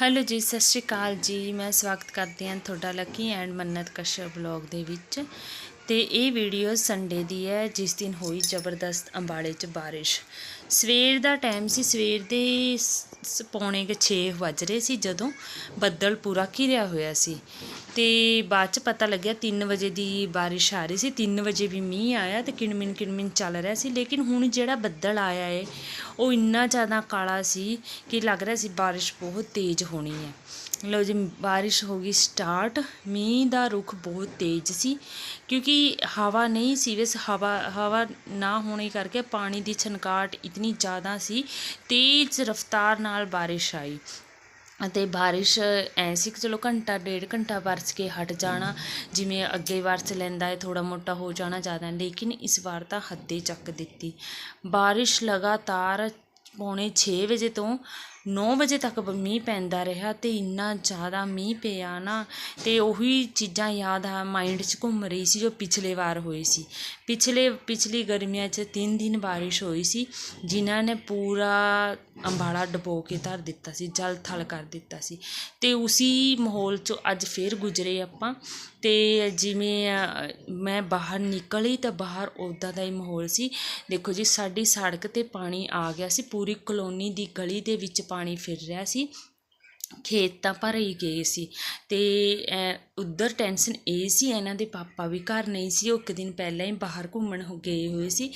Hello ਜੀ, ਸਤਿ ਸ਼੍ਰੀ ਅਕਾਲ ਜੀ। ਮੈਂ ਸਵਾਗਤ ਕਰਦੀ ਹਾਂ ਤੁਹਾਡਾ lucky and Mannat Kashyap blog ਦੇ ਵਿੱਚ। ਤੇ ਇਹ ਵੀਡੀਓ ਸੰਡੇ ਦੀ ਹੈ, ਜਿਸ ਦਿਨ ਹੋਈ ਜ਼ਬਰਦਸਤ ਅੰਬਾਲੇ 'ਚ ਬਾਰਿਸ਼। ਸਵੇਰ ਦਾ ਟਾਈਮ ਸੀ, ਸਵੇਰ ਦੇ ਪੌਣੇ ਕੁ 6 ਵੱਜ ਰਹੇ ਸੀ ਜਦੋਂ ਬੱਦਲ ਪੂਰਾ ਘਿਰਿਆ ਹੋਇਆ ਸੀ। ਤੇ ਬਾਅਦ ਚ ਪਤਾ ਲੱਗਿਆ 3 ਵਜੇ ਦੀ ਬਾਰਿਸ਼ ਆ ਰਹੀ ਸੀ 3 ਵਜੇ ਵੀ ਮੀਂਹ ਆਇਆ ਤੇ ਕਿਣਮਿਣ ਕਿਣਮਿਣ ਚੱਲ ਰਿਹਾ ਸੀ, ਲੇਕਿਨ ਹੁਣ ਜਿਹੜਾ ਬੱਦਲ ਆਇਆ ਏ, ਉਹ ਇੰਨਾ ਜ਼ਿਆਦਾ ਕਾਲਾ ਸੀ ਕਿ ਲੱਗ ਰਿਹਾ ਸੀ ਬਾਰਿਸ਼ ਬਹੁਤ ਤੇਜ਼ ਹੋਣੀ ਹੈ ਲਓ ਜੀ, ਬਾਰਿਸ਼ ਹੋ ਗਈ ਸਟਾਰਟ ਮੀਂਹ ਦਾ ਰੁਖ ਬਹੁਤ ਤੇਜ਼ ਸੀ, ਕਿਉਂਕਿ ਹਵਾ ਨਹੀਂ ਸੀ। ਵੈਸੇ ਹਵਾ ਹਵਾ ਨਾ ਹੋਣੇ ਕਰਕੇ ਪਾਣੀ ਦੀ ਛਨਕਾਟ ਇਤਨੀ ਜ਼ਿਆਦਾ ਸੀ। ਤੇਜ਼ ਰਫ਼ਤਾਰ ਨਾਲ ਬਾਰਿਸ਼ ਆਈ ਅਤੇ ਬਾਰਿਸ਼ ਐ ਸੀ ਕਿ ਚਲੋ ਘੰਟਾ, ਡੇਢ ਘੰਟਾ ਵਰਸ ਕੇ ਹਟ ਜਾਣਾ, ਜਿਵੇਂ ਅੱਗੇ ਵਰਸ ਲੈਂਦਾ ਹੈ ਥੋੜਾ ਮੋਟਾ ਹੋ ਜਾਣਾ ਜ਼ਿਆਦਾ। ਲੇਕਿਨ ਇਸ ਵਾਰ ਤਾਂ ਹੱਦੇ ਚੱਕ ਦਿੱਤੀ। ਬਾਰਿਸ਼ ਲਗਾਤਾਰ ਪੌਣੇ 6 ਵਜੇ ਤੋਂ ਨੌ ਵਜੇ ਤੱਕ ਮੀਂਹ ਪੈਂਦਾ ਰਿਹਾ ਅਤੇ ਇੰਨਾ ਜ਼ਿਆਦਾ ਮੀਂਹ ਪਿਆ ਨਾ ਅਤੇ ਉਹੀ ਚੀਜ਼ਾਂ ਯਾਦ ਆ ਮਾਈਂਡ 'ਚ ਘੁੰਮ ਰਹੀ ਸੀ ਜੋ ਪਿਛਲੇ ਵਾਰ ਹੋਈ ਸੀ। ਪਿਛਲੇ, ਪਿਛਲੀ ਗਰਮੀਆਂ 'ਚ ਤਿੰਨ ਦਿਨ ਬਾਰਿਸ਼ ਹੋਈ ਸੀ, ਜਿਨ੍ਹਾਂ ਨੇ ਪੂਰਾ ਅੰਬਾਲਾ ਡਬੋ ਕੇ ਧਰ ਦਿੱਤਾ ਸੀ, ਜਲ ਥਲ ਕਰ ਦਿੱਤਾ ਸੀ। ਅਤੇ ਉਸੀ ਮਾਹੌਲ 'ਚੋਂ ਅੱਜ ਫਿਰ ਗੁਜ਼ਰੇ ਆਪਾਂ ਅਤੇ ਜਿਵੇਂ ਮੈਂ ਬਾਹਰ ਨਿਕਲੀ ਤਾਂ ਬਾਹਰ ਉੱਦਾਂ ਦਾ ਹੀ ਮਾਹੌਲ ਸੀ। ਦੇਖੋ ਜੀ, ਸਾਡੀ ਸੜਕ ਤੇ ਪਾਣੀ ਆ ਗਿਆ ਸੀ, ਪੂਰੀ ਕਲੋਨੀ ਦੀ ਗਲੀ ਦੇ ਵਿੱਚ ਪਾਣੀ ਫਿਰ ਰਿਹਾ ਸੀ ਖੇਤ ਤਾਂ ਭਰ ਹੀ ਗਏ ਸੀ ਅਤੇ ਉੱਧਰ ਟੈਨਸ਼ਨ ਇਹ ਸੀ ਇਹਨਾਂ ਦੇ ਪਾਪਾ ਵੀ ਘਰ ਨਹੀਂ ਸੀ ਉਹ ਇੱਕ ਦਿਨ ਪਹਿਲਾਂ ਹੀ ਬਾਹਰ ਘੁੰਮਣ ਹੋ ਗਏ ਹੋਏ ਸੀ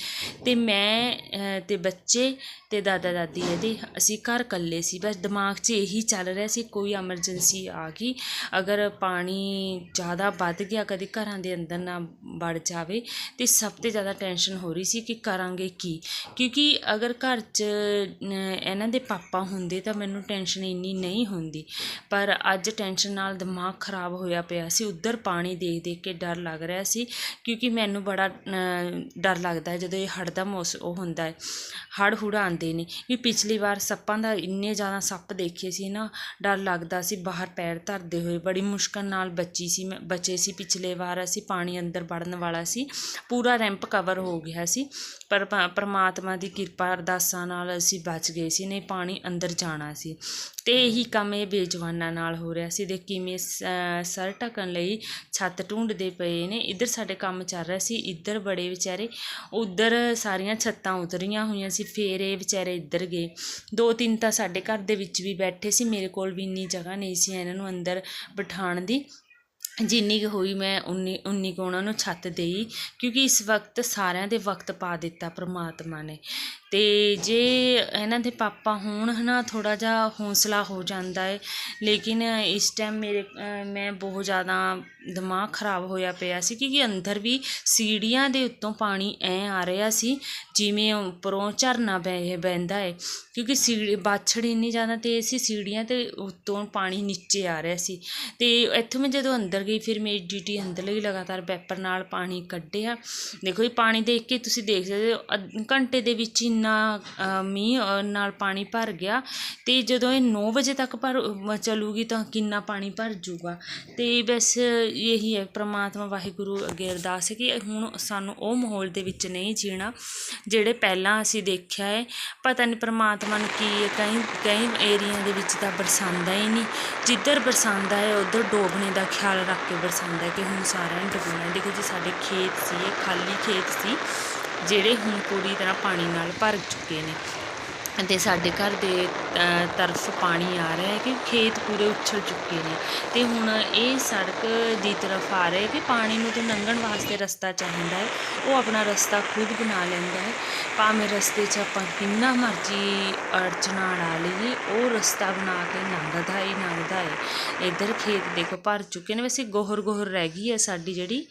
ਤੇ ਮੈਂ ਅ, ਤੇ ਬੱਚੇ ਤੇ ਦਾਦਾ ਦਾਦੀ ਇਹਦੇ ਅਸੀਂ ਘਰ ਇਕੱਲੇ ਸੀ ਬਸ ਦਿਮਾਗ 'ਚ ਇਹੀ ਚੱਲ ਰਿਹਾ ਸੀ ਕੋਈ ਐਮਰਜੈਂਸੀ ਆ ਗਈ ਅਗਰ ਪਾਣੀ ਜ਼ਿਆਦਾ ਵੱਧ ਗਿਆ ਕਦੇ ਘਰਾਂ ਦੇ ਅੰਦਰ ਨਾ ਵੜ ਜਾਵੇ ਤੇ ਸਭ ਤੋਂ ਜ਼ਿਆਦਾ ਟੈਨਸ਼ਨ ਹੋ ਰਹੀ ਸੀ ਕਿ ਕਰਾਂਗੇ ਕੀ ਕਿਉਂਕਿ ਅਗਰ ਘਰ 'ਚ ਇਹਨਾਂ ਦੇ ਪਾਪਾ ਹੁੰਦੇ ਤਾਂ ਮੈਨੂੰ ਟੈਨਸ਼ਨ ਇੰਨੀ ਨਹੀਂ ਹੁੰਦੀ ਪਰ ਅੱਜ ਟੈਨਸ਼ਨ ਨਾਲ ਦਿਮਾਗ ਖਰਾਬ ਹੋਇਆ ਪਿਆ ਸੀ। ਉੱਧਰ ਪਾਣੀ ਦੇਖ ਦੇਖ ਕੇ ਡਰ ਲੱਗ ਰਿਹਾ ਸੀ ਕਿਉਂਕਿ ਮੈਨੂੰ ਬੜਾ ਡਰ ਲੱਗਦਾ ਜਦੋਂ ਇਹ ਹੜ੍ਹ ਦਾ ਮੌਸਮ ਉਹ ਹੁੰਦਾ ਹੈ। ਹੜ੍ਹ ਹੁੜ ਆਉਂਦੇ ਨੇ ਵੀ ਪਿਛਲੀ ਵਾਰ ਸੱਪਾਂ ਦਾ ਇੰਨੇ ਜ਼ਿਆਦਾ ਸੱਪ ਦੇਖੇ ਸੀ ਨਾ, ਡਰ ਲੱਗਦਾ ਸੀ। ਬਾਹਰ ਪੈਰ ਧਰਦੇ ਹੋਏ ਬੜੀ ਮੁਸ਼ਕਲ ਨਾਲ ਬਚੀ ਸੀ ਮੈਂ, ਬਚੇ ਸੀ। ਪਿਛਲੇ ਵਾਰ ਅਸੀਂ ਪਾਣੀ ਅੰਦਰ ਵੜਨ ਵਾਲਾ ਸੀ। ਪੂਰਾ ਰੈਂਪ ਕਵਰ ਹੋ ਗਿਆ ਸੀ। ਪਰ ਪ- ਦੀ ਕਿਰਪਾ, ਅਰਦਾਸਾਂ ਨਾਲ ਅਸੀਂ ਬਚ ਗਏ ਸੀ ਨਹੀਂ ਪਾਣੀ ਅੰਦਰ ਜਾਣਾ ਸੀ। ਤੇ ਇਹੀ ਕੰਮ ਇਹ ਬੇਜਵਾਨਾਂ ਨਾਲ ਹੋ ਰਿਹਾ ਸੀ। ਦੇ ਕਿਵੇਂ ਸਰ ਢੱਕਣ ਲਈ ਛੱਤ ਢੂੰਡਦੇ ਪਏ ਨੇ। ਇੱਧਰ ਸਾਡੇ ਕੰਮ ਚੱਲ ਰਿਹਾ ਸੀ। ਇੱਧਰ ਬੜੇ ਵਿਚਾਰੇ, ਉੱਧਰ ਸਾਰੀਆਂ ਛੱਤਾਂ ਉਤਰੀਆਂ ਹੋਈਆਂ ਸੀ। ਫੇਰ ਇਹ ਵਿਚਾਰੇ ਇੱਧਰ ਗਏ। ਦੋ ਤਿੰਨ ਤਾਂ ਸਾਡੇ ਘਰ ਦੇ ਵਿੱਚ ਵੀ ਬੈਠੇ ਸੀ। ਮੇਰੇ ਕੋਲ ਵੀ ਇੰਨੀ ਜਗ੍ਹਾ ਨਹੀਂ ਸੀ ਇਹਨਾਂ ਨੂੰ ਅੰਦਰ ਬਿਠਾਉਣ ਦੀ। ਜਿੰਨੀ ਕੁ ਹੋਈ ਮੈਂ ਉਨੀ ਉਨੀ ਕੁ ਉਹਨਾਂ ਨੂੰ ਛੱਤ ਦੇਈ, ਕਿਉਂਕਿ ਇਸ ਵਕਤ ਸਾਰਿਆਂ ਦੇ ਵਕਤ ਪਾ ਦਿੱਤਾ ਪਰਮਾਤਮਾ ਨੇ। ਅਤੇ ਜੇ ਇਹਨਾਂ ਦੇ ਪਾਪਾ ਹੋਣ ਹੈ ਨਾ ਥੋੜ੍ਹਾ ਜਿਹਾ ਹੌਂਸਲਾ ਹੋ ਜਾਂਦਾ ਹੈ ਲੇਕਿਨ ਇਸ ਟਾਈਮ ਮੇਰੇ ਮੈਂ ਬਹੁਤ ਜ਼ਿਆਦਾ ਦਿਮਾਗ ਖਰਾਬ ਹੋਇਆ ਪਿਆ ਸੀ ਕਿਉਂਕਿ ਅੰਦਰ ਵੀ ਸੀੜੀਆਂ ਦੇ ਉੱਤੋਂ ਪਾਣੀ ਐ ਆ ਰਿਹਾ ਸੀ ਜਿਵੇਂ ਉੱਪਰੋਂ ਝਰਨਾ ਬਹਿ ਬਹਿੰਦਾ ਹੈ ਕਿਉਂਕਿ ਸੀੜੀ ਬਾਛੜ ਇੰਨੀ ਜ਼ਿਆਦਾ ਤੇਜ਼ ਸੀ ਸੀੜੀਆਂ ਤੇ ਉੱਤੋਂ ਪਾਣੀ ਨੀਚੇ ਆ ਰਿਹਾ ਸੀ। ਤੇ ਇੱਥੋਂ ਮੈਂ ਜਦੋਂ ਅੰਦਰ ਗਈ ਫਿਰ ਮੇਰੀ ਡਿਊਟੀ ਅੰਦਰ ਲਈ ਲਗਾਤਾਰ ਵੈਪਰ ਨਾਲ ਪਾਣੀ ਕੱਢਿਆ। ਦੇਖੋ ਇਹ ਪਾਣੀ ਦੇਖ ਕੇ ਤੁਸੀਂ ਦੇਖ ਸਕਦੇ ਹੋ ਅੱਧ- ਘੰਟੇ ਦੇ ਵਿੱਚ ਇੰਨਾ ਮੀਂਹ ਨਾਲ ਪਾਣੀ ਭਰ ਗਿਆ। ਤੇ ਜਦੋਂ ਇਹ 9 ਵਜੇ ਤੱਕ ਭਰ ਅ, ਚੱਲੂਗੀ ਤਾਂ ਕਿੰਨਾ ਪਾਣੀ ਭਰ ਜੂਗਾ। ਤੇ ਬਸ ਇਹੀ ਹੈ, ਪਰਮਾਤਮਾ ਵਾਹਿਗੁਰੂ ਅੱਗੇ ਅਰਦਾਸ ਹੈ ਕਿ ਹੁਣ ਸਾਨੂੰ ਉਹ ਮਾਹੌਲ ਦੇ ਵਿੱਚ ਨਹੀਂ ਜੀਣਾ, ਜਿਹੜੇ ਪਹਿਲਾਂ ਅਸੀਂ ਦੇਖਿਆ ਹੈ। ਪਤਾ ਨਹੀਂ ਪਰਮਾਤਮਾ ਨੂੰ ਕੀ ਹੈ, ਕਈ ਕਈ ਏਰੀਆ ਦੇ ਵਿੱਚ ਤਾਂ ਬਰਸਾਉਂਦਾ ਹੀ ਨਹੀਂ। ਜਿੱਧਰ ਬਰਸਾਉਂਦਾ ਹੈ, ਉਧਰ ਡੋਬਣੇ ਦਾ ਖਿਆਲ ਰੱਖ ਕੇ ਬਰਸਾਉਂਦਾ ਹੈ ਕਿ ਹੁਣ ਸਾਰਿਆਂ ਨੂੰ ਡੁੱਬਣਾ ਦੇਖੋ ਜੀ, ਸਾਡੇ ਖੇਤ ਸੀ, ਇਹ ਖਾਲੀ ਖੇਤ ਸੀ, ਜਿਹੜੇ ਹੁਣ ਪੂਰੀ ਤਰ੍ਹਾਂ ਪਾਣੀ ਨਾਲ ਭਰ ਚੁੱਕੇ ਨੇ। ਅਤੇ ਸਾਡੇ ਘਰ ਦੇ ਤਰਫ ਪਾਣੀ ਆ ਰਿਹਾ ਹੈ ਕਿ ਖੇਤ ਪੂਰੇ ਉੱਛਲ ਚੁੱਕੇ ਨੇ। ਅਤੇ ਹੁਣ ਇਹ ਸੜਕ ਦੀ ਤਰਫ ਆ ਰਿਹਾ ਕਿ ਪਾਣੀ ਨੂੰ ਤਾਂ ਲੰਘਣ ਵਾਸਤੇ ਰਸਤਾ ਚਾਹੀਦਾ ਹੈ। ਉਹ ਆਪਣਾ ਰਸਤਾ ਖੁਦ ਬਣਾ ਲੈਂਦਾ ਹੈ। ਭਾਵੇਂ ਰਸਤੇ 'ਚ ਆਪਾਂ ਕਿੰਨਾ ਮਰਜ਼ੀ ਅੜਚਨਾ ਲਾ ਲਈਏ, ਉਹ ਰਸਤਾ ਬਣਾ ਕੇ ਲੰਘਦਾ ਹੀ ਲੰਘਦਾ ਹੈ। ਇੱਧਰ ਖੇਤ ਦੇਖੋ ਭਰ ਚੁੱਕੇ ਨੇ। ਵੈਸੇ ਗੋਹਰ ਗੋਹਰ ਰਹਿ ਗਈ ਹੈ ਸਾਡੀ ਜਿਹੜੀ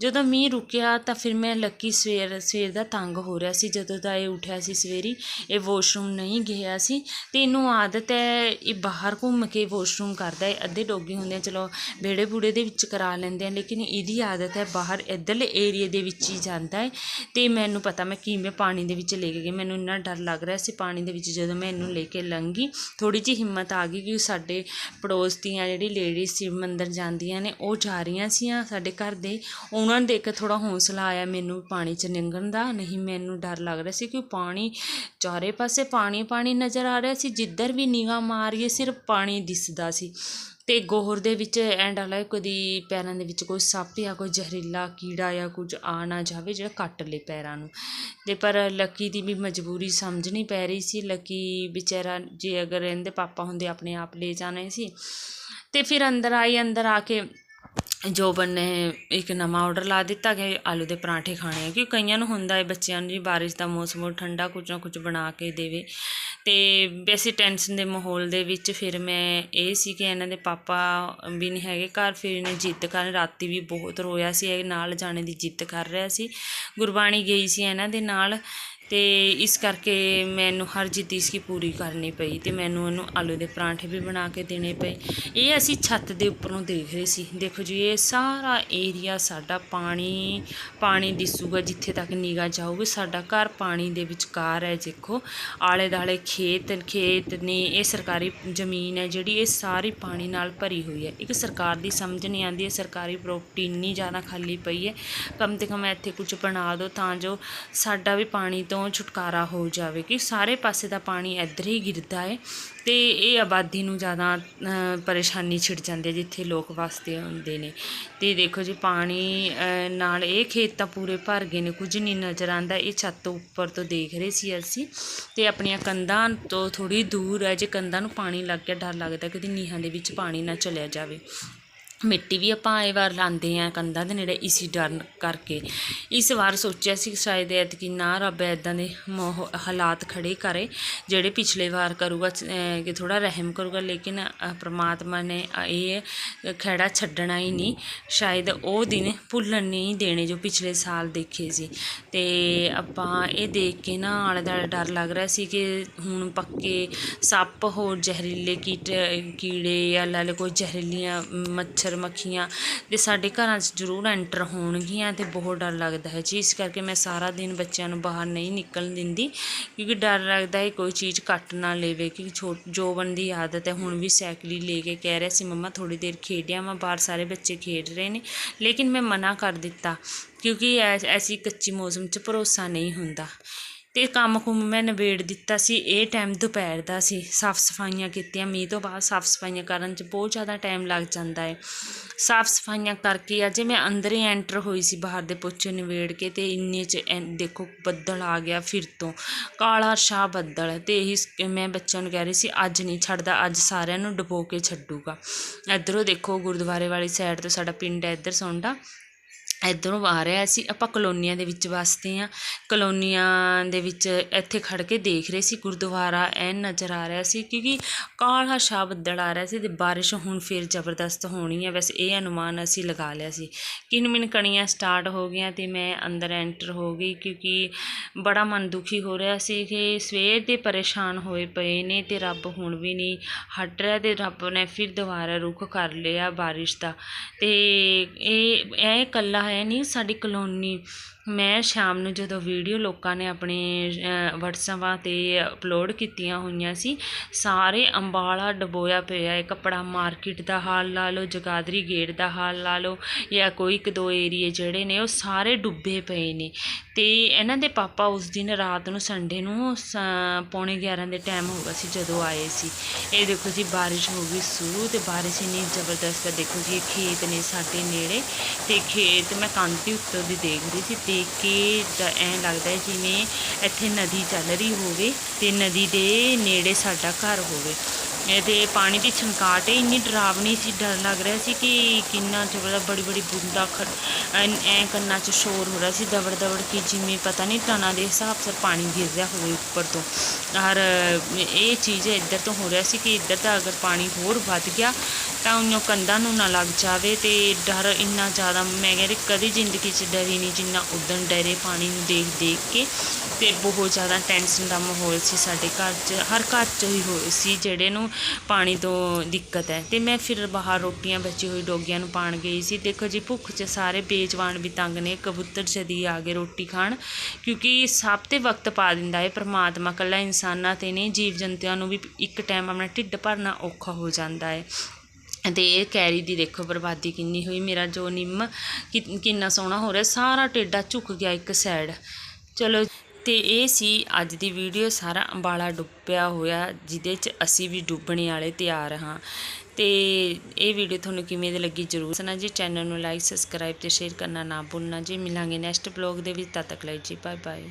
ਜਦੋਂ ਮੀਂਹ ਰੁਕਿਆ ਤਾਂ ਫਿਰ ਮੈਂ ਲੱਕੀ ਸਵੇਰ ਸਵੇਰ ਦਾ ਤੰਗ ਹੋ ਰਿਹਾ ਸੀ। ਜਦੋਂ ਦਾ ਇਹ ਉੱਠਿਆ ਸੀ ਸਵੇਰੀ, ਇਹ ਵਾਸ਼ਰੂਮ ਨਹੀਂ ਗਿਆ ਸੀ। ਤੇ ਇਹਨੂੰ ਆਦਤ ਹੈ, ਇਹ ਬਾਹਰ ਘੁੰਮ ਕੇ ਵਾਸ਼ਰੂਮ ਕਰਦਾ ਹੈ। ਅੱਧੇ ਡੋਗੀ ਹੁੰਦੇ ਆ, ਚਲੋ ਵਿਹੜੇ ਬੂੜੇ ਦੇ ਵਿੱਚ ਕਰਾ ਲੈਂਦੇ ਆ, ਲੇਕਿਨ ਇਹਦੀ ਆਦਤ ਹੈ ਬਾਹਰ, ਇੱਧਰਲੇ ਏਰੀਏ ਦੇ ਵਿੱਚ ਹੀ ਜਾਂਦਾ ਹੈ। ਤੇ ਮੈਨੂੰ ਪਤਾ ਮੈਂ ਕਿਵੇਂ ਪਾਣੀ ਦੇ ਵਿੱਚ ਲੈ ਕੇ ਗਈ। ਮੈਨੂੰ ਇੰਨਾ ਡਰ ਲੱਗ ਰਿਹਾ ਸੀ ਪਾਣੀ ਦੇ ਵਿੱਚ। ਜਦੋਂ ਮੈਂ ਇਹਨੂੰ ਲੈ ਕੇ ਲੰਘੀ ਥੋੜੀ ਜਿਹੀ ਹਿੰਮਤ ਆ ਗਈ ਕਿ ਸਾਡੇ ਪੜੋਸ ਦੀਆਂ ਜਿਹੜੀ ਲੇਡੀਜ਼ ਸ਼ਿਵ ਮੰਦਰ ਜਾਂਦੀਆਂ ਨੇ, ਉਹ ਜਾ ਰਹੀਆਂ ਸੀ ਸਾਡੇ ਘਰ ਦੇ। ਉਹਨਾਂ ਨੂੰ ਦੇਖ ਕੇ ਥੋੜਾ ਹੌਸਲਾ ਆਇਆ ਮੈਨੂੰ ਪਾਣੀ 'ਚ ਲੰਘਣ ਦਾ, ਨਹੀਂ ਮੈਨੂੰ ਡਰ ਲੱਗ ਰਿਹਾ ਸੀ ਕਿ ਪਾਣੀ ਚਾਰੇ ਪਾਸੇ ਪਾਣੀ ਪਾਣੀ ਨਜ਼ਰ ਆ ਰਿਹਾ ਸੀ, ਜਿੱਧਰ ਵੀ ਨਿਗਾਹ ਮਾਰੀਏ ਸਿਰਫ ਪਾਣੀ ਦਿਸਦਾ ਸੀ। ਅਤੇ ਗੋਹਰ ਦੇ ਵਿੱਚ ਐਂ ਡਰ ਲੱਗਦਾ ਕਦੀ ਪੈਰਾਂ ਦੇ ਵਿੱਚ ਕੋਈ ਸੱਪ ਜਾਂ ਕੋਈ ਜ਼ਹਿਰੀਲਾ ਕੀੜਾ ਜਾਂ ਕੁਝ ਆ ਨਾ ਜਾਵੇ ਜਿਹੜਾ ਕੱਟ ਲੇ ਪੈਰਾਂ ਨੂੰ। ਅਤੇ ਪਰ ਲੱਕੀ ਦੀ ਵੀ ਮਜਬੂਰੀ ਸਮਝਣੀ ਪੈ ਰਹੀ ਸੀ, ਲੱਕੀ ਵਿਚਾਰਾ ਜੇ ਅਗਰ ਇਹਦੇ ਪਾਪਾ ਹੁੰਦੇ ਆਪਣੇ ਆਪ ਲੈ ਜਾਣੇ ਸੀ। ਤੇ ਫਿਰ ਅੰਦਰ ਆਈ, ਅੰਦਰ ਆ ਕੇ ਜੋਬਨ ਨੇ ਇੱਕ ਨਵਾਂ ਆਰਡਰ ਲਾ ਦਿੱਤਾ ਕਿ ਆਲੂ ਦੇ ਪਰਾਂਠੇ ਖਾਣੇ ਆ। ਕਿ ਕਈਆਂ ਨੂੰ ਹੁੰਦਾ ਹੈ ਬੱਚਿਆਂ ਨੂੰ ਜੀ ਬਾਰਿਸ਼ ਦਾ ਮੌਸਮ, ਉਹ ਠੰਡਾ ਕੁਝ ਨਾ ਕੁਝ ਬਣਾ ਕੇ ਦੇਵੇ। ਅਤੇ ਵੈਸੇ ਟੈਨਸ਼ਨ ਦੇ ਮਾਹੌਲ ਦੇ ਵਿੱਚ ਫਿਰ ਮੈਂ ਇਹ ਸੀ ਕਿ ਇਹਨਾਂ ਦੇ ਪਾਪਾ ਵੀ ਨਹੀਂ ਹੈਗੇ ਘਰ, ਫਿਰ ਇਹਨੇ ਜਿੱਦ ਕਰਨ, ਰਾਤੀ ਵੀ ਬਹੁਤ ਰੋਇਆ ਸੀ, ਇਹ ਨਾਲ ਜਾਣੇ ਦੀ ਜਿੱਦ ਕਰ ਰਿਹਾ ਸੀ। ਗੁਰਬਾਣੀ ਗਈ ਸੀ ਇਹਨਾਂ ਦੇ ਨਾਲ। ਤੇ ਇਸ ਕਰਕੇ ਮੈਨੂੰ ਹਰ ਜਿੱਦ ਇਸकी ਪੂਰੀ ਕਰਨੀ ਪਈ ਤੇ ਮੈਨੂੰ ਇਹਨੂੰ ਆਲੂ ਦੇ ਪਰਾਂਠੇ ਵੀ ਬਣਾ ਕੇ ਦੇਣੇ ਪਏ। ਇਹ ਅਸੀਂ ਛੱਤ ਦੇ ਉੱਪਰੋਂ ਦੇਖ ਰਹੇ ਸੀ। ਦੇਖੋ ਜੀ, ਇਹ ਸਾਰਾ ਏਰੀਆ ਸਾਡਾ ਪਾਣੀ ਪਾਣੀ ਦਿਸੂਗਾ ਜਿੱਥੇ ਤੱਕ ਨਿਗਾਹ ਜਾਊਗੀ। ਸਾਡਾ ਘਰ ਪਾਣੀ ਦੇ ਵਿਚਕਾਰ ਹੈ, ਦੇਖੋ। ਆਲੇ ਦਾਲੇ ਖੇਤ ਖੇਤ ਨੇ, ਇਹ ਸਰਕਾਰੀ ਜ਼ਮੀਨ ਹੈ ਜਿਹੜੀ ਇਹ ਸਾਰੀ ਪਾਣੀ ਨਾਲ ਭਰੀ ਹੋਈ ਹੈ। ਇੱਕ ਸਰਕਾਰ ਦੀ ਸਮਝ ਨਹੀਂ ਆਉਂਦੀ ਹੈ ਸਰਕਾਰੀ ਪ੍ਰਾਪਰਟੀ ਇੰਨੀ ਜ਼ਿਆਦਾ ਖਾਲੀ ਪਈ ਹੈ। ਕਮ ਤੇ ਕਮ ਇੱਥੇ ਕੁਝ ਬਣਾ ਦਿਓ ਤਾਂ ਜੋ ਸਾਡਾ ਵੀ ਪਾਣੀ ਤੋਂ ਛੁਟਕਾਰਾ ਹੋ ਜਾਵੇ ਕਿ ਸਾਰੇ ਪਾਸੇ ਦਾ ਪਾਣੀ ਇੱਧਰ ਹੀ ਗਿਰਦਾ ਹੈ ਤੇ ਇਹ ਆਬਾਦੀ ਨੂੰ ਜ਼ਿਆਦਾ ਪਰੇਸ਼ਾਨੀ ਛਿੜ ਜਾਂਦੀ ਹੈ ਜਿੱਥੇ ਲੋਕ ਵਸਦੇ ਹੁੰਦੇ ਨੇ। ਤੇ ਦੇਖੋ ਜੀ ਪਾਣੀ ਨਾਲ ਇਹ ਖੇਤ ਤਾਂ ਪੂਰੇ ਭਰ ਗਏ ਨੇ, ਕੁਝ ਨਹੀਂ ਨਜ਼ਰ ਆਉਂਦਾ। ਇਹ ਛੱਤ ਉੱਪਰ ਤੋਂ ਦੇਖ ਰਹੇ ਸੀ ਅਸੀਂ ਤੇ ਆਪਣੀਆਂ ਕੰਧਾਂ ਤੋਂ ਥੋੜੀ ਦੂਰ ਹੈ, ਜੇ ਕੰਧਾਂ ਨੂੰ ਪਾਣੀ ਲੱਗ ਗਿਆ, ਡਰ ਲੱਗਦਾ ਕਿ ਨੀਹਾਂ ਦੇ ਵਿੱਚ ਪਾਣੀ ਨਾ ਚਲਿਆ ਜਾਵੇ। ਮਿੱਟੀ ਵੀ ਆਪਾਂ ਇਹ ਵਾਰ ਲਾਉਂਦੇ ਆ ਕੰਧਾਂ ਦੇ ਨੇੜੇ, ਇਸੀ ਡਰ ਕਰਕੇ। ਇਸ ਵਾਰ ਸੋਚਿਆ ਸੀ ਸ਼ਾਇਦ ਐਤਕੀ ਨਾ ਰੱਬ ਇਦਾਂ ਦੇ ਮੋਹ, ਹਾਲਾਤ ਖੜੇ ਕਰੇ, ਜਿਹੜੇ ਪਿਛਲੇ ਵਾਰ ਕਰੂਗਾ ਕਿ ਥੋੜਾ ਰਹਿਮ ਕਰੂਗਾ, ਲੇਕਿਨ, ਅਹ, ਪ੍ਰਮਾਤਮਾ ਨੇ ਇਹ ਖੜਾ ਛੱਡਣਾ ਹੀ ਨਹੀਂ। ਸ਼ਾਇਦ ਉਹ ਦਿਨ ਭੁੱਲਣ ਨਹੀਂ ਦੇਣੇ ਜੋ ਪਿਛਲੇ ਸਾਲ ਦੇਖੇ ਸੀ। ਤੇ ਆਪਾਂ ਇਹ ਦੇਖ ਕੇ ਨਾ ਆਲੇ ਦੁਆਲੇ ਡਰ ਲੱਗ ਰਿਹਾ ਸੀ ਕਿ ਹੁਣ ਪੱਕੇ ਸੱਪ ਹੋਰ ਜ਼ਹਿਰੀਲੇ ਕੀਟ, ਕੀੜੇ ਜਾਂ ਲਾ ਲਓ ਕੋਈ ਜ਼ਹਿਰੀਲੀਆਂ ਮੱਛਰ ਮੱਖੀਆਂ ਤੇ ਸਾਡੇ ਘਰਾਂ 'ਚ ਜ਼ਰੂਰ ਐਂਟਰ ਹੋਣਗੀਆਂ ਤੇ ਬਹੁਤ ਡਰ ਲੱਗਦਾ ਹੈ ਜੀ। ਇਸ ਕਰਕੇ ਮੈਂ ਸਾਰਾ ਦਿਨ ਬੱਚਿਆਂ ਨੂੰ ਬਾਹਰ ਨਹੀਂ ਨਿਕਲਣ ਦਿੰਦੀ ਕਿਉਂਕਿ ਡਰ ਲੱਗਦਾ ਹੈ ਕੋਈ ਚੀਜ਼ ਕੱਟ ਨਾ ਲੇਵੇ ਕਿ ਛੋਟ ਜੋਬਨ ਦੀ ਆਦਤ ਹੈ। ਹੁਣ ਵੀ ਸਾਈਕਲ ਲੈ ਕੇ ਕਹਿ ਰਿਹਾ ਸੀ, ਮੰਮਾ ਥੋੜੀ ਦੇਰ ਖੇਡਿਆ ਮੈਂ ਬਾਹਰ ਸਾਰੇ ਬੱਚੇ ਖੇਡ ਰਹੇ ਨੇ। ਲੇਕਿਨ ਮੈਂ ਮਨਾ ਕਰ ਦਿੱਤਾ ਕਿਉਂਕਿ ਐਸੀ ਕੱਚੀ ਮੌਸਮ 'ਚ ਭਰੋਸਾ ਨਹੀਂ ਹੁੰਦਾ। ਅਤੇ ਕੰਮ ਕੁੰਮ ਮੈਂ ਨਿਬੇੜ ਦਿੱਤਾ ਸੀ, ਇਹ ਟਾਈਮ ਦੁਪਹਿਰ ਦਾ ਸੀ। ਸਾਫ਼ ਸਫਾਈਆਂ ਕੀਤੀਆਂ, ਮੀਂਹ ਤੋਂ ਬਾਅਦ ਸਾਫ਼ ਸਫਾਈਆਂ ਕਰਨ 'ਚ ਬਹੁਤ ਜ਼ਿਆਦਾ ਟਾਈਮ ਲੱਗ ਜਾਂਦਾ ਹੈ ਸਾਫ਼ ਸਫਾਈਆਂ ਕਰਕੇ ਅਜੇ ਮੈਂ ਅੰਦਰ ਹੀ ਐਂਟਰ ਹੋਈ ਸੀ ਬਾਹਰ ਦੇ ਪੋਚੇ ਨਿਬੇੜ ਕੇ ਤੇ ਇੰਨੇ 'ਚ ਐਂ ਦੇਖੋ ਬੱਦਲ ਆ ਗਿਆ ਫਿਰ ਤੋਂ। ਕਾਲਾ ਸ਼ਾਹ ਬੱਦਲ ਅਤੇ ਇਹੀ ਮੈਂ ਬੱਚਿਆਂ ਨੂੰ ਕਹਿ ਰਹੀ ਸੀ, ਅੱਜ ਨਹੀਂ ਛੱਡਦਾ, ਅੱਜ ਸਾਰਿਆਂ ਨੂੰ ਡੁਬੋ ਕੇ ਛੱਡੂਗਾ। ਇੱਧਰੋਂ ਦੇਖੋ ਗੁਰਦੁਆਰੇ ਵਾਲੀ ਸਾਈਡ ਤੋਂ ਸਾਡਾ ਪਿੰਡ ਹੈ, ਇੱਧਰ ਸੌਂਡਾ। ਇੱਧਰੋਂ ਆ ਰਿਹਾ ਸੀ, ਆਪਾਂ ਕਲੋਨੀਆਂ ਦੇ ਵਿੱਚ ਵੱਸਦੇ ਹਾਂ। ਕਲੋਨੀਆਂ ਦੇ ਵਿੱਚ ਇੱਥੇ ਖੜ੍ਹ ਕੇ ਦੇਖ ਰਹੇ ਸੀ, ਗੁਰਦੁਆਰਾ ਐਨ ਨਜ਼ਰ ਆ ਰਿਹਾ ਸੀ ਕਿਉਂਕਿ ਕਾਲਾ ਸ਼ਾਹ ਬੱਦਲ ਆ ਰਿਹਾ ਸੀ ਅਤੇ ਬਾਰਿਸ਼ ਹੁਣ ਫਿਰ ਜ਼ਬਰਦਸਤ ਹੋਣੀ ਹੈ ਵੈਸੇ ਇਹ ਅਨੁਮਾਨ ਅਸੀਂ ਲਗਾ ਲਿਆ ਸੀ। ਕਿਨ ਮਿਨ ਕਣੀਆਂ ਸਟਾਰਟ ਹੋ ਗਈਆਂ ਅਤੇ ਮੈਂ ਅੰਦਰ ਐਂਟਰ ਹੋ ਗਈ ਕਿਉਂਕਿ ਬੜਾ ਮਨ ਦੁਖੀ ਹੋ ਰਿਹਾ ਸੀ ਕਿ ਸਵੇਰ ਦੇ ਪਰੇਸ਼ਾਨ ਹੋਏ ਪਏ ਨੇ ਅਤੇ ਰੱਬ ਹੁਣ ਵੀ ਨਹੀਂ ਹਟ ਰਿਹਾ ਅਤੇ ਰੱਬ ਨੇ ਫਿਰ ਦੁਬਾਰਾ ਰੁੱਖ ਕਰ ਲਿਆ ਬਾਰਿਸ਼ ਦਾ। ਅਤੇ ਇਹ ਇਹ ਇਕੱਲਾ ਹੈ ਨਹੀਂ ਸਾਡੀ ਕਲੋਨੀ ਮੈਂ ਸ਼ਾਮ ਨੂੰ ਜਦੋਂ ਵੀਡੀਓ ਲੋਕਾਂ ਨੇ ਆਪਣੇ ਵਟਸਐਪਾਂ ਤੇ ਅਪਲੋਡ ਕੀਤੀਆਂ ਹੋਈਆਂ ਸੀ, ਸਾਰੇ ਅੰਬਾਲਾ ਡਬੋਇਆ ਪਿਆ ਹੈ ਕੱਪੜਾ ਮਾਰਕੀਟ ਦਾ ਹਾਲ ਲਾ ਲਓ, ਜਗਾਦਰੀ ਗੇਟ ਦਾ ਹਾਲ ਲਾ ਲਓ ਜਾਂ ਕੋਈ ਇੱਕ ਦੋ ਏਰੀਏ ਜਿਹੜੇ ਨੇ, ਉਹ ਸਾਰੇ ਡੁੱਬੇ ਪਏ ਨੇ। ਅਤੇ ਇਹਨਾਂ ਦੇ ਪਾਪਾ ਉਸ ਦਿਨ ਰਾਤ ਨੂੰ ਸੰਡੇ ਨੂੰ ਸ- ਪੌਣੇ 11 ਦੇ ਟਾਈਮ ਹੋ ਗਿਆ ਸੀ ਜਦੋਂ ਆਏ ਸੀ। ਇਹ ਦੇਖੋ ਜੀ, ਬਾਰਿਸ਼ ਹੋ ਗਈ ਸ਼ੁਰੂ ਤੇ ਬਾਰਿਸ਼ ਇੰਨੀ ਜ਼ਬਰਦਸਤ ਹੈ ਦੇਖੋ ਜੀ, ਇਹ ਖੇਤ ਨੇ ਸਾਡੇ ਨੇੜੇ ਤੇ ਖੇਤ, ਮੈਂ ਕੰਧ ਦੇ ਉੱਤੋਂ ਦੀ ਦੇਖ ਰਹੀ ਸੀ ਦੇਖ ਕੇ ਐਂ ਲੱਗਦਾ ਹੈ ਜਿਵੇਂ ਇੱਥੇ ਨਦੀ ਚੱਲ ਰਹੀ ਹੋਵੇ ਤੇ ਨਦੀ ਦੇ ਨੇੜੇ ਸਾਡਾ ਘਰ ਹੋਵੇ। ਇਹ ਪਾਣੀ ਦੀ ਛੰਕਾਟ ਹੀ, ਇੰਨੀ ਡਰਾਵਣੀ ਸੀ, ਡਰ ਲੱਗ ਰਿਹਾ ਸੀ ਕਿ ਕਿੰਨਾ ਜ਼ਬਰਦਸਤ ਬੜੀ ਬੜੀ ਬੂੰਦਾ ਖ ਐਂ ਕੰਨਾਂ 'ਚ ਸ਼ੋਰ ਹੋ ਰਿਹਾ ਸੀ, ਦਵੜ ਦਵੜ ਕੇ ਜਿਵੇਂ ਪਤਾ ਨਹੀਂ ਤਣਾ ਦੇ ਹਿਸਾਬ ਸਿਰ ਪਾਣੀ ਗਿਰ ਰਿਹਾ ਹੋਵੇ ਉੱਪਰ ਤੋਂ। ਔਰ ਇਹ ਚੀਜ਼ ਇੱਧਰ ਤੋਂ ਹੋ ਰਿਹਾ ਸੀ ਕਿ ਇੱਧਰ ਦਾ ਅਗਰ ਪਾਣੀ ਹੋਰ ਵੱਧ ਗਿਆ ਤਾਂ ਉਹਨੂੰ ਕੰਧਾਂ ਨੂੰ ਨਾ ਲੱਗ ਜਾਵੇ ਤੇ ਡਰ ਇੰਨਾ ਜ਼ਿਆਦਾ, ਮੈਂ ਕਹਿੰਦੀ ਕਦੀ ਜ਼ਿੰਦਗੀ 'ਚ ਡਰੀ ਨਹੀਂ, ਜਿੰਨਾ ਉਦਣ ਡਰੇ ਪਾਣੀ ਨੂੰ ਦੇਖ ਦੇਖ ਕੇ ਤੇ ਬਹੁਤ ਜ਼ਿਆਦਾ ਟੈਨਸ਼ਨ ਦਾ ਮਾਹੌਲ ਸੀ ਸਾਡੇ ਘਰ 'ਚ, ਹਰ ਘਰ 'ਚ ਹੀ ਹੋਏ ਸੀ ਜਿਹੜੇ ਨੂੰ ਪਾਣੀ ਤੋਂ ਦਿੱਕਤ ਹੈ। ਤੇ ਮੈਂ ਫਿਰ ਬਾਹਰ ਰੋਟੀਆਂ ਬਚੀ ਹੋਈ ਡੋਗੀਆਂ ਨੂੰ ਪਾਣ ਗਈ ਸੀ। ਦੇਖੋ ਜੀ, ਭੁੱਖ 'ਚ ਸਾਰੇ ਬੇਜਵਾਨ ਵੀ ਤੰਗ ਨੇ, ਕਬੂਤਰ ਜਦੀ ਆ ਗਏ ਰੋਟੀ ਖਾਣ, ਕਿਉਂਕਿ ਸਭ ਤੇ ਵਕਤ ਪਾ ਦਿੰਦਾ ਹੈ ਪਰਮਾਤਮਾ ਕੱਲਾ ਇਨਸਾਨਾਂ ਤੇ ਨਹੀਂ ਜੀਵ ਜੰਤੂਆਂ ਨੂੰ ਵੀ ਇੱਕ ਟਾਈਮ ਆਪਣਾ ਢਿੱਡ ਭਰਨਾ ਔਖਾ ਹੋ ਜਾਂਦਾ ਹੈ। ਅਤੇ ਇਹ ਕੈਰੀ ਦੀ ਦੇਖੋ ਬਰਬਾਦੀ ਕਿੰਨੀ ਹੋਈ। ਮੇਰਾ ਜੋ ਨਿੰਮ ਕਿ- ਕਿੰਨਾ ਸੋਹਣਾ ਹੋ ਰਿਹਾ, ਸਾਰਾ ਟੇਡਾ ਝੁਕ ਗਿਆ ਇੱਕ ਸਾਈਡ ਚਲੋ ਤੇ ਇਹ ਸੀ ਅੱਜ ਦੀ ਵੀਡੀਓ ਸਾਰਾ ਅੰਬਾਲਾ ਡੁੱਬਿਆ ਹੋਇਆ, ਜਿਹਦੇ 'ਚ ਅਸੀਂ ਵੀ ਡੁੱਬਣੇ ਵਾਲੇ ਤਿਆਰ ਹਾਂ। ਤੇ ਇਹ ਵੀਡੀਓ ਤੁਹਾਨੂੰ ਕਿਵੇਂ ਦੀ ਲੱਗੀ ਜਰੂਰ ਦੱਸਣਾ ਜੀ। ਚੈਨਲ ਨੂੰ ਲਾਈਕ ਸਬਸਕ੍ਰਾਈਬ ਤੇ ਸ਼ੇਅਰ ਕਰਨਾ ਨਾ ਭੁੱਲਣਾ ਜੀ। ਮਿਲਾਂਗੇ ਨੈਕਸਟ ਬਲੌਗ ਦੇ ਵਿੱਚ, ਤਦ ਤੱਕ ਲਈ ਜੀ ਬਾਏ ਬਾਏ